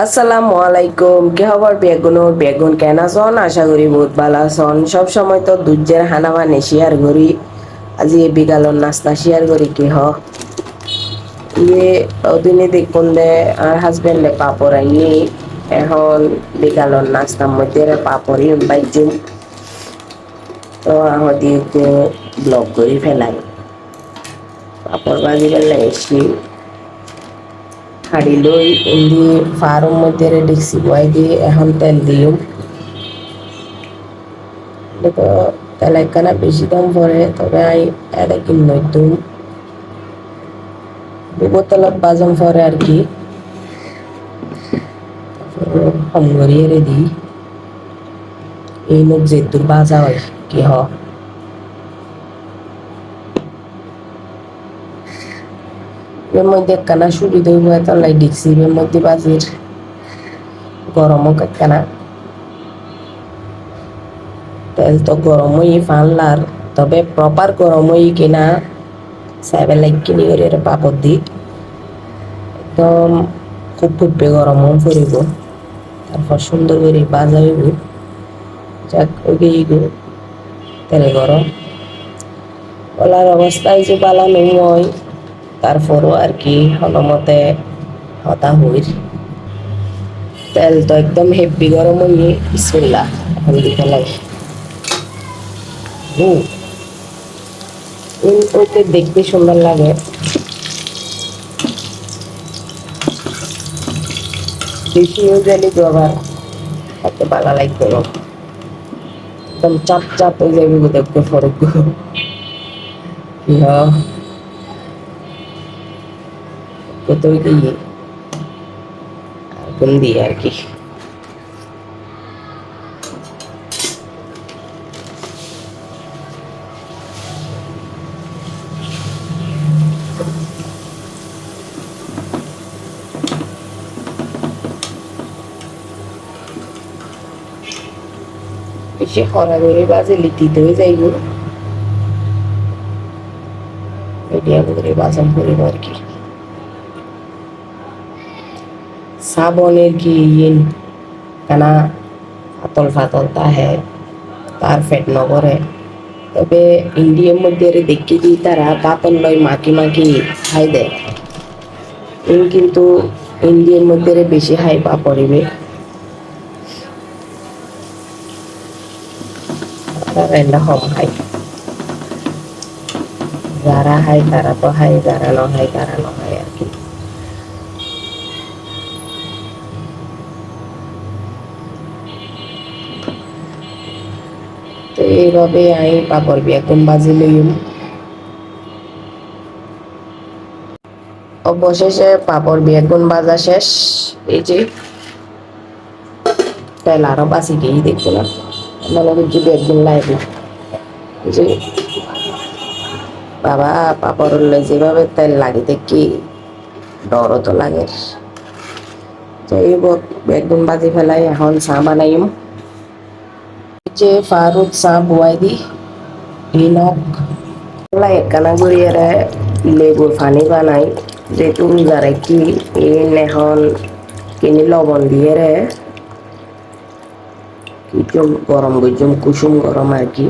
আসসালামু আলাইকুম। কি খবর বেগুনো? বেগুন কেন আছন আশা করি বহুত ভালো আছন সব সময় তো দুর্যের হানা মানে শেয়ার করি। আজি এই বিকালর নাস্তা শেয়ার করি কি হ? ইয়ে ওদিনে দেখুন দে আর হাজবেন্ডে পাপড় আইনি এখন বিকালর নাস্তার মধ্যে পাপড়ই বাইজুম তো আহদি ব্লগ করে ফেলাই। পাপড় ভাজি ফেলাই হাঁড়ি লই ইন্দি ফার্ম মধ্যে দেখছি বয় দিয়ে এখন তেল দিও। তো তেল একখানা বেশি দাম পড়ে তবে আই এটা কিনো তুম দু বোতলত বাজম পরে আর কি। কম করিয়ে দিই এই মুখ যেতুর বাজা হয় কি হ এর মধ্যে একখানা সুরি দইব এত লাই ডিক্সি এর মধ্যে বাজির গরমও একখানা তেল তো গরমই ফানলার তবে প্রপার গরমই কিনা, সাইবেল লাইক কিনি করে পাপড় দি। একদম খুব ফুটবে গরমও ফুরিব, তারপর সুন্দর করে বাজা যাক ওই তেল গরম। বলার অবস্থায় যে বালানো হয় তারপরও আর কি হলমতে হতা হইর। তেল তো একদম হেভি গরম হইয়ে বিসমিল্লাহ এখন দিতে লাগে হুম ওই- ওইতে দেখতে সুন্দর লাগে। বেশি হয়ে তো আবার ভালো লাগবে না। একদম চাপ চাপ হয়ে যাবে দেখতে ফরক কত আর কোন দিয়ে আর কি। বেশি খরা ধরে বাজে লিটিতে হয়ে যাইব। মিডিয়াম করে বাজাম করিব আর কি। সাবনের কি ইন? কানা ফাতল ফাতল তাহে তার ফেট নগরে তবে ইন্ডিয়ার মধ্যে দেখি দি তারা বাতল লয় মাকি মাকি খাই দেয় কিন্তু ইন্ডিয়ার মধ্যে বেশি হাই পা পড়িবে হাই যারা হাই তারা তো হাই যারা ন তারা ন হাই আর কি। তো এইভাবে আমি পাপড় বেগুন বাজি লইম। অবশেষে পাপড় বেগুন বাজা শেষ। এই যে, তেল আরও বাঁচি গিয়েই দেখব না? মনে করছি বেগুন লাগবে যে, বাবা, পাপড় যেভাবে তেল লাগে দেখি, ডরও তো লাগে। যাই হোক বেগুন বাজি ফেলাই, এখন চা বানাইম। যে ফারুক চা বুয়াই দি ইনক লাই একখানা গড়িয়ারে লেবুর যেহেতু রোজারে কি ইন এখন কিনি লবণ দিয়ে রে কিচুম গরম গজুম কুসুম গরম আর কি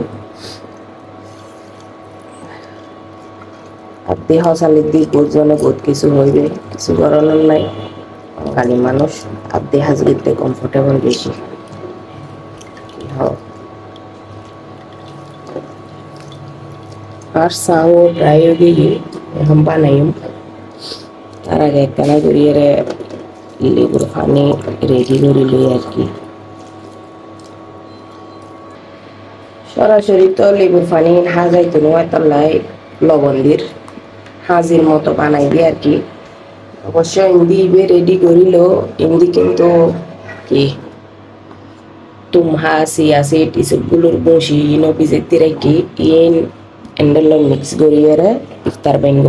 আর দেহ চালির দিক বুঝজনে বহুত কিছু হইবে কিছু করানোর নাই বাঙালি মানুষ আর দেহ হাজগিতে কমফোর্টেবল বেশি হোক আর সাও প্রায় দিয়ে এখন বানাইম তার আগে একখানা করিয়ে লেবুর পানি রেডি করে আর কি সরাসরি তো লেবুর পানি হাজাইতো নয় তল্লাই লবণ দিয়ে হাজির মতো বানাই দিয়ে আর কি অবশ্য ইন্দি ইবে রেডি করিল ইন্দি কিন্তু কি তুমহা সিয়াসি টিসুগুলোর বসি পিজেতে রেখে ইন এন্ডেলো মিক্স রে ইফতার বেঙ্গ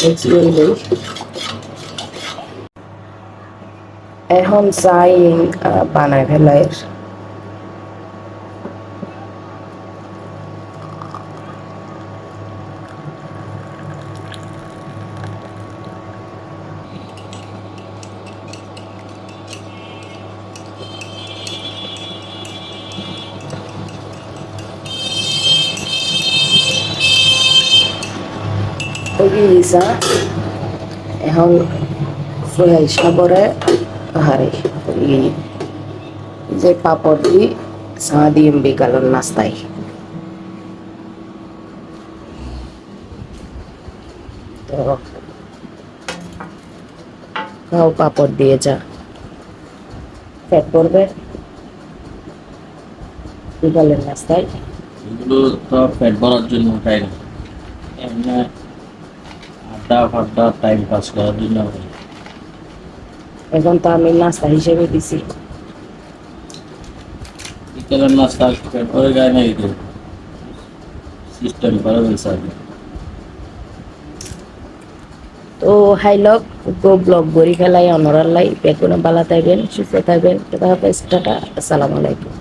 মিক্স দেই এখন চাই বানায় ফেলাই হয়ে গেছে এখন সোহেল সাগরে হারে যে পাপড় দি চা দিম বিকালের নাস্তায়। খাও পাপড় দিয়ে যা। পেট পড়বে বিকালের নাস্তায়। এগুলো তো পেট ভরার জন্য খাই না। আড্ডা ফাড্ডা টাইম পাস করার জন্য এখন তো আমি নাস্তা হিসেবে দিছি। বিকেলের নাস্তা গায়ে না এগুলো সিস্টেম করে ফেলছে তো হাই লক গো ব্লগ গড়ি ফেলাই অনরার লাই বেগুনে বালা থাকবেন সুস্থ থাকবেন টাটা আসসালামু আলাইকুম।